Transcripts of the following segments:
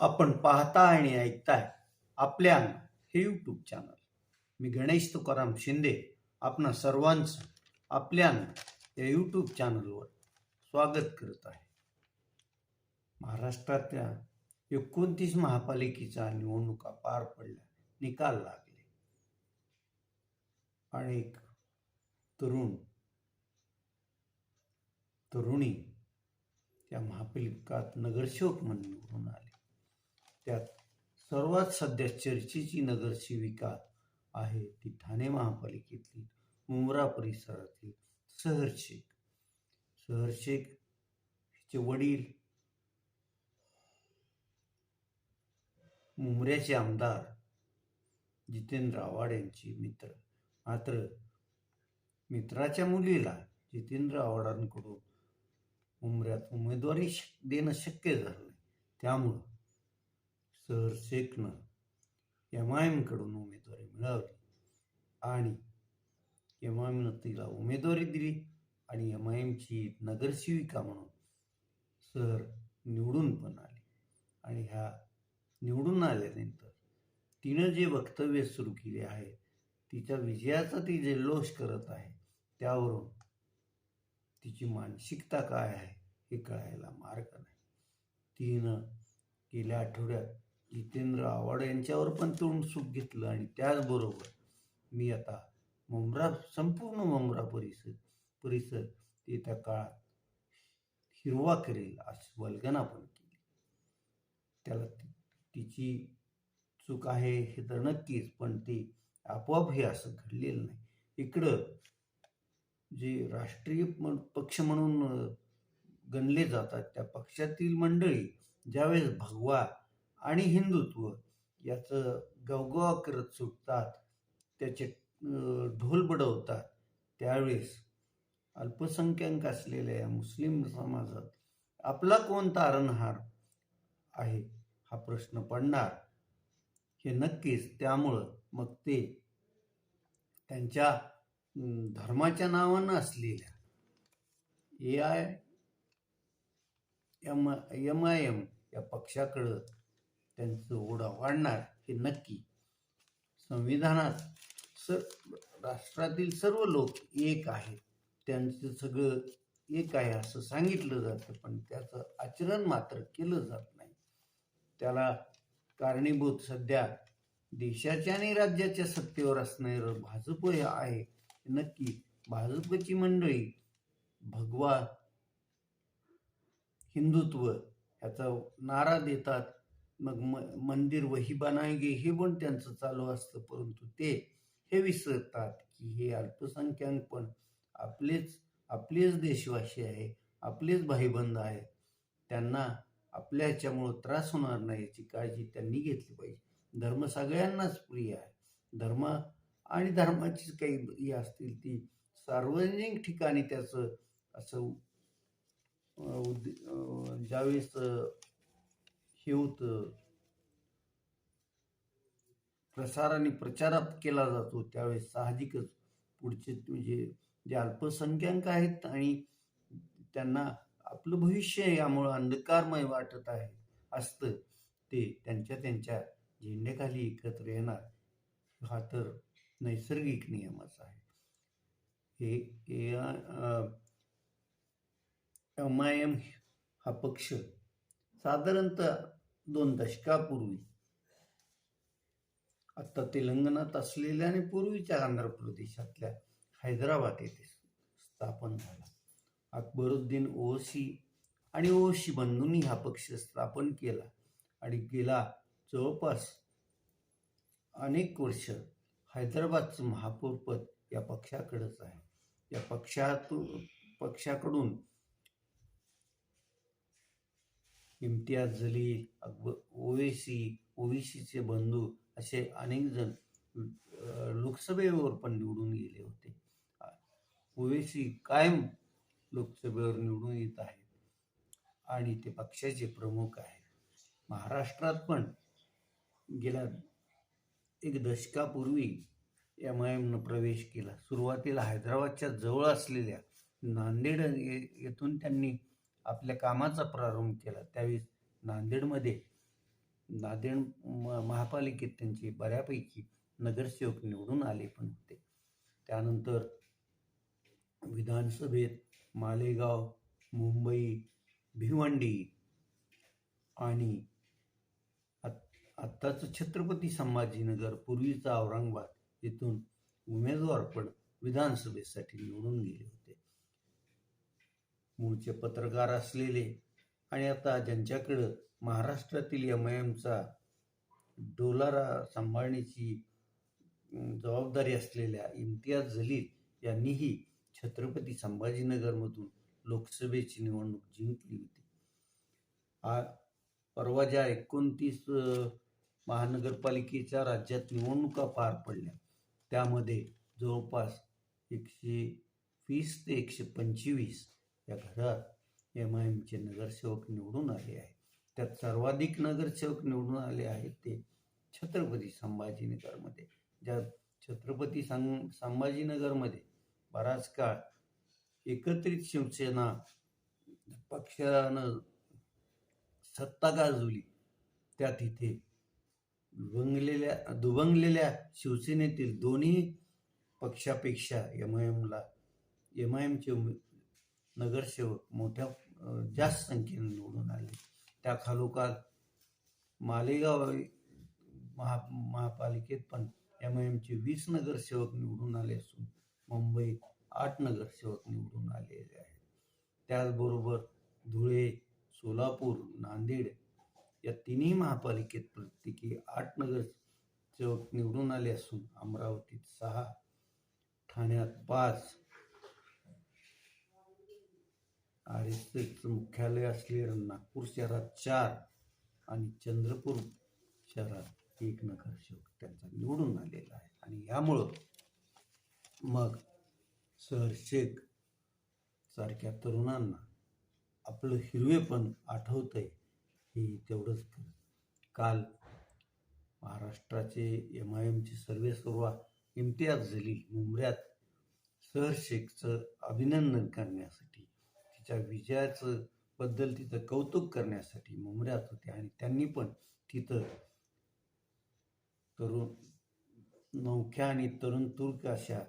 आपण पाहता आणि ऐकताय आपल्या हे यूट्यूब चॅनल मी गणेश तुकाराम शिंदे आपणा सर्वांचं आपल्या या यूट्यूब चॅनलवर स्वागत करत आहे. महाराष्ट्रातल्या एकोणतीस महापालिकेच्या निवडणुका पार पडल्या निकाल लागले. अनेक तरुण तरुणी त्या महापालिकात नगरसेवक म्हणून निवडून आले. त्यात सर्वात सध्या चर्चेची नगरसेविका आहे ती ठाणे महापालिकेतली मुंब्रा परिसरातील सहर शेख. सहर शेख हिचे वडील मुंबऱ्याचे आमदार जितेंद्र आव्हाड यांची मित्र. मात्र मित्राच्या मुलीला जितेंद्र आव्हाडांकडून मुंबऱ्यात उमेदवारी देणं शक्य झालं नाही. त्यामुळं सर शेखनं एम आय एमकडून उमेदवारी मिळवली आणि एम आय एमनं तिला उमेदवारी दिली आणि एम आय एमची नगरसेविका म्हणून सर निवडून पण आली. आणि ह्या निवडून आल्यानंतर तिनं जे वक्तव्य सुरू केले आहे तिच्या विजयाचा ती जल्लोष करत आहे त्यावरून तिची मानसिकता काय आहे हे कळायला मार्ग नाही. तिनं गेल्या आठवड्यात जितेंद्र आव्हाड यांच्यावर पण तोंड सुख घेतलं आणि त्याचबरोबर मी आता मुंब्रा संपूर्ण मुंब्रा परिसर परिसर येत्या काळात हिरवा करेल अशी वल्गना पण केली. त्याला तिची चूक आहे हे तर नक्कीच पण ते आपोआप हे असं घडलेलं नाही. इकडं जे राष्ट्रीय म- पक्ष म्हणून गणले जातात त्या पक्षातील मंडळी ज्यावेळेस भगवा आणि हिंदुत्व याचं गवगवा करत सुटतात त्याचे ढोल बडवतात. त्यावेळेस अल्पसंख्याक असलेल्या या मुस्लिम समाजात आपला कोण तारणहार आहे हा प्रश्न पडणार. हे नक्कीच त्यामुळं मग ते त्यांच्या धर्माच्या नावानं असलेल्या A I M I M M या पक्षाकडं त्यांचं ओढा वाढणार हे नक्की. संविधानात सर राष्ट्रातील सर्व लोक एक आहेत. त्यांचं सगळं एक आहे असं सांगितलं जातं पण त्याचं आचरण मात्र केलं जात नाही. त्याला कारणीभूत सध्या देशाच्या आणि राज्याच्या सत्तेवर असणारं भाजप हे आहे. नक्की भाजपची मंडळी भगवा हिंदुत्व ह्याचा नारा देतात मग म मंदिर वही बनायगे हे पण त्यांचं चालू असतं. परंतु ते हे विसरतात की हे अल्पसंख्याक पण आपलेच आपलेच देशवासी आहे आपलेच भाईबंध आहे. त्यांना आपल्या ह्याच्यामुळं त्रास होणार नाही याची काळजी त्यांनी घेतली पाहिजे. धर्म सगळ्यांनाच प्रिय आहे. धर्म आणि धर्माची काही ही असतील ती सार्वजनिक ठिकाणी त्याचं असं ज्यावेळेस हे होतं प्रसार आणि प्रचारात केला जातो. त्यावेळेस साहजिकच पुढचे म्हणजे जे अल्पसंख्याक आहेत आणि त्यांना आपलं भविष्य यामुळं अंधकारमय वाटत आहे असतं. ते त्यांच्या त्यांच्या झेंड्याखाली एकत्र येणार. हा तर नैसर्गिक नियमच आहे. हे हे एम आय एम हा पक्ष साधारणतः दोन दशकापूर्वी. आता तेलंगणात असलेल्या आणि पूर्वीच्या आंध्र प्रदेशातल्या हैदराबाद येथे स्थापन झाला. अकबरुद्दीन ओसी आणि ओशी बंधूंनी हा पक्ष स्थापन केला आणि गेला जवळपास अनेक वर्ष हैदराबादचं महापौरपद या पक्षाकडेच आहे. या पक्षातून पक्षाकडून इम्तियाज जलील अकबर ओवेसी ओवीसीचे बंधू असे अनेक जण लोकसभेवर पण निवडून गेले होते. ओवेसी कायम लोकसभेवर निवडून येत आहेत आणि ते पक्षाचे प्रमुख आहेत. महाराष्ट्रात पण गेल्या एक दशकापूर्वी एम आय एमनं प्रवेश केला. सुरुवातीला हैदराबादच्या जवळ असलेल्या नांदेड ये- येथून त्यांनी आपल्या कामाचा प्रारंभ केला. त्यावेळी नांदेडमध्ये नांदेड म महापालिकेत त्यांचे बऱ्यापैकी नगरसेवक निवडून आले पण होते. त्यानंतर विधानसभेत मालेगाव मुंबई भिवंडी आणि आत- आत्ताचं छत्रपती संभाजीनगर पूर्वीचा औरंगाबाद येथून उमेदवार पण विधानसभेसाठी निवडून गेले होते. मूळचे पत्रकार असलेले. आणि आता ज्यांच्याकडं महाराष्ट्रातील एम आय एमचा डोलारा सांभाळण्याची जबाबदारी असलेल्या इम्तियाज जलील यांनीही छत्रपती संभाजीनगरमधून लोकसभेची निवडणूक जिंकली होती. आ परवा ज्या एकोणतीस महानगरपालिकेच्या राज्यात निवडणुका पार पडल्या त्यामध्ये जवळपास एकशे वीस ते एकशे पंचवीस या घरात एम आय एमचे नगरसेवक निवडून आले आहेत. त्यात सर्वाधिक नगरसेवक निवडून आले आहेत ते छत्रपती संभाजीनगरमध्ये. ज्या छत्रपती सं संभाजीनगरमध्ये बराच काळ एकत्रित शिवसेना पक्षानं सत्ता गाजवली. त्या तिथे दुभंगलेल्या दुभंगलेल्या शिवसेनेतील दोन्ही पक्षापेक्षा एम आय एमला एम आय एमचे नगरसेवक मोठ्या जास्त संख्येने निवडून आले. त्या खालोखाल मालेगाव महा महापालिकेत पण एम आय एमचे वीस नगरसेवक निवडून आले असून मुंबईत आठ नगरसेवक निवडून आलेले आहेत. त्याचबरोबर धुळे सोलापूर नांदेड या तिन्ही महापालिकेत प्रत्येकी आठ नगरसेवक निवडून आले असून अमरावतीत सहा ठाण्यात पाच आर एस एसचं मुख्यालय असलेलं नागपूर शहरात चार आणि चंद्रपूर शहरात एक नगरसेवक त्यांचा निवडून आलेला आहे. आणि यामुळं मग सर शेख सारख्या तरुणांना आपलं हिरवेपण आठवतंय हे तेवढंच काल महाराष्ट्राचे एम आय एमचे सर्वे सर्वा इम्तियाज जलील मुंबऱ्यात सर शेखचं अभिनंदन करण्यासाठी तिच्या विजयाचं बद्दल तिचं कौतुक करण्यासाठी मुंबऱ्यात होते आणि त्यांनी पण तिथं तरुण नौख्या आणि तरुण तुर्क अशा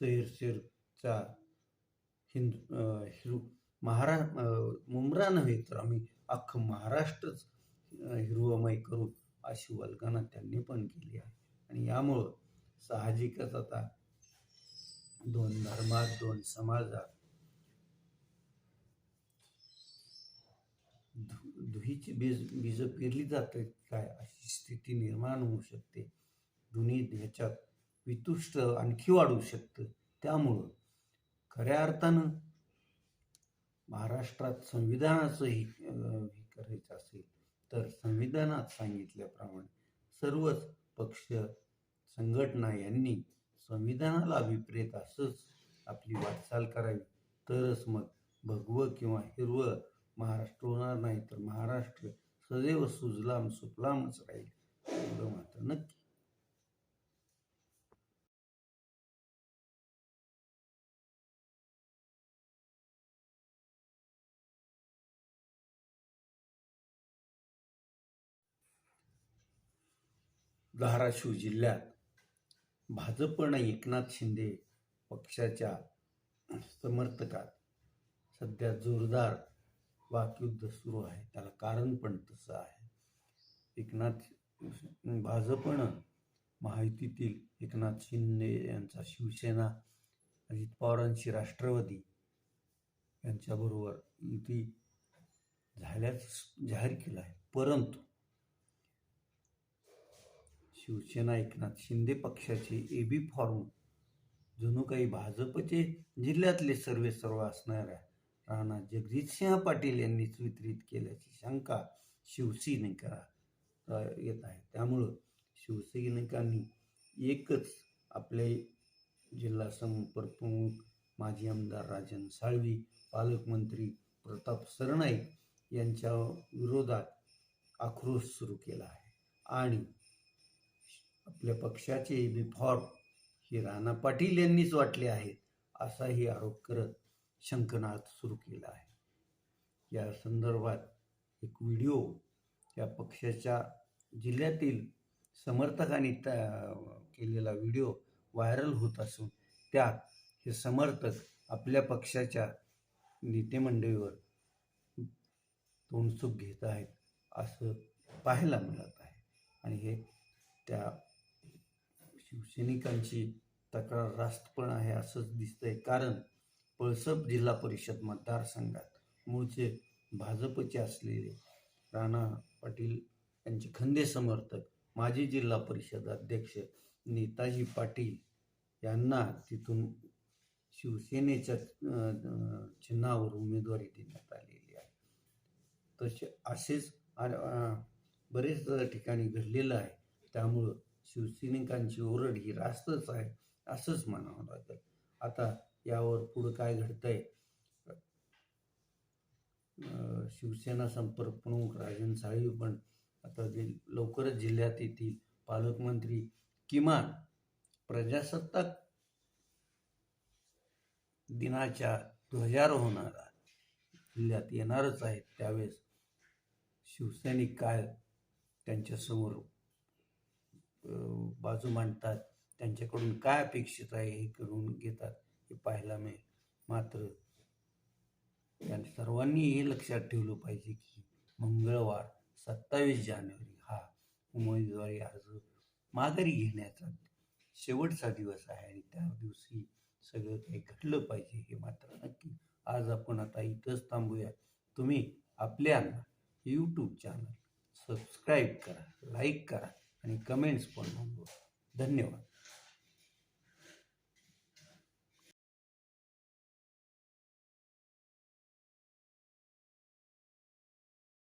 सैरसेरचा हिंदू हिरू महारा मुंबरा मुंब्रा नव्हे तर आम्ही अख्खं महाराष्ट्रच अं, हिरवमय करू अशी वल्गना त्यांनी पण केली आहे. आणि यामुळं साहजिकच आता दोन धर्मात दोन समाजात दुहीची बीज बीज पेरली जाते काय? अशी स्थिती निर्माण होऊ शकते. दोन्ही ह्याच्यात वितुष्ट आणखी वाढू शकतं. त्यामुळं खऱ्या अर्थानं महाराष्ट्रात संविधानाचंही हे करायचं असेल तर संविधानात सांगितल्याप्रमाणे सर्वच पक्ष संघटना यांनी संविधानाला अभिप्रेत असंच आपली वाटचाल करावी. तरच मग भगवं किंवा हिरवं महाराष्ट्र होणार नाही तर महाराष्ट्र सदैव सुजलाम सुफलामच राहील एवढं मात्र नक्की. धाराशिव जिल्ह्यात भाजपनं एकनाथ शिंदे पक्षाच्या समर्थकात सध्या जोरदार वाकयुद्ध सुरू आहे. त्याला कारण पण तसं आहे. एकनाथ भाजपनं महायुतीतील एकनाथ शिंदे यांचा शिवसेना अजित पवारांची राष्ट्रवादी यांच्याबरोबर युती झाल्याचं जाहीर केलं आहे. परंतु शिवसेना एकनाथ शिंदे पक्षाचे ए बी फॉर्म जणू काही भाजपचे जिल्ह्यातले सर्वे सर्व असणाऱ्या राणा जगजितसिंह पाटील यांनीच वितरित केल्याची शंका शिवसैनिकाला येत आहे. त्यामुळं शिवसैनिकांनी एकच आपले जिल्हा संपर्कप्रमुख माजी आमदार राजन साळवी पालकमंत्री प्रताप सरनाईक यांच्या विरोधात आक्रोश सुरू केला आहे. आणि आपल्या पक्षाचे बिफॉर्म हे राणा पाटील यांनीच वाटले आहेत असाही आरोप करत शंकनाद सुरू केला आहे. या संदर्भात एक व्हिडिओ या पक्षाच्या जिल्ह्यातील समर्थकांनी त्या केलेला व्हिडिओ व्हायरल होत असून त्यात हे समर्थक आपल्या पक्षाच्या नेतेमंडळीवर तोंडसुख घेत आहेत असं पाहायला मिळत आहे. आणि हे त्या शिवसैनिकांची तक्रार रास्त पण आहे असंच दिसतंय. कारण पळसप जिल्हा परिषद मतदारसंघात मूळचे भाजपचे असलेले राणा पाटील यांचे खंदे समर्थक माजी जिल्हा परिषद अध्यक्ष नेताजी पाटील यांना तिथून शिवसेनेच्या चिन्हावर उमेदवारी देण्यात आलेली आहे. तसे असेच बरेच ठिकाणी घडलेलं आहे. त्यामुळं शिवसैनिकांची ओरड ही रास्तच आहे असंच म्हणावं लागेल. आता यावर पुढं काय घडतंय? शिवसेना संपर्क प्रमुख राजन साळवी पण आता जे लवकरच जिल्ह्यात येतील. पालकमंत्री किमान प्रजासत्ताक दिनाच्या ध्वजारोहणाला जिल्ह्यात येणारच आहेत. त्यावेळेस शिवसैनिक काय त्यांच्यासमोर बाजू मांडतात? त्यांच्याकडून काय अपेक्षित आहे हे करून घेतात? हे पाहायला मिळेल मात्र त्या सर्वांनी हे लक्षात ठेवलं पाहिजे की मंगळवार सत्तावीस जानेवारी हा उमेदवारी अर्ज माघारी घेण्याचा शेवटचा दिवस आहे आणि त्या दिवशी सगळं काही घडलं पाहिजे हे मात्र नक्की आज आपण आता इथंच थांबूया. तुम्ही आपल्या यूट्यूब चॅनल सबस्क्राईब करा लाईक करा आणि कमेंट्स पण नोंदवा धन्यवाद.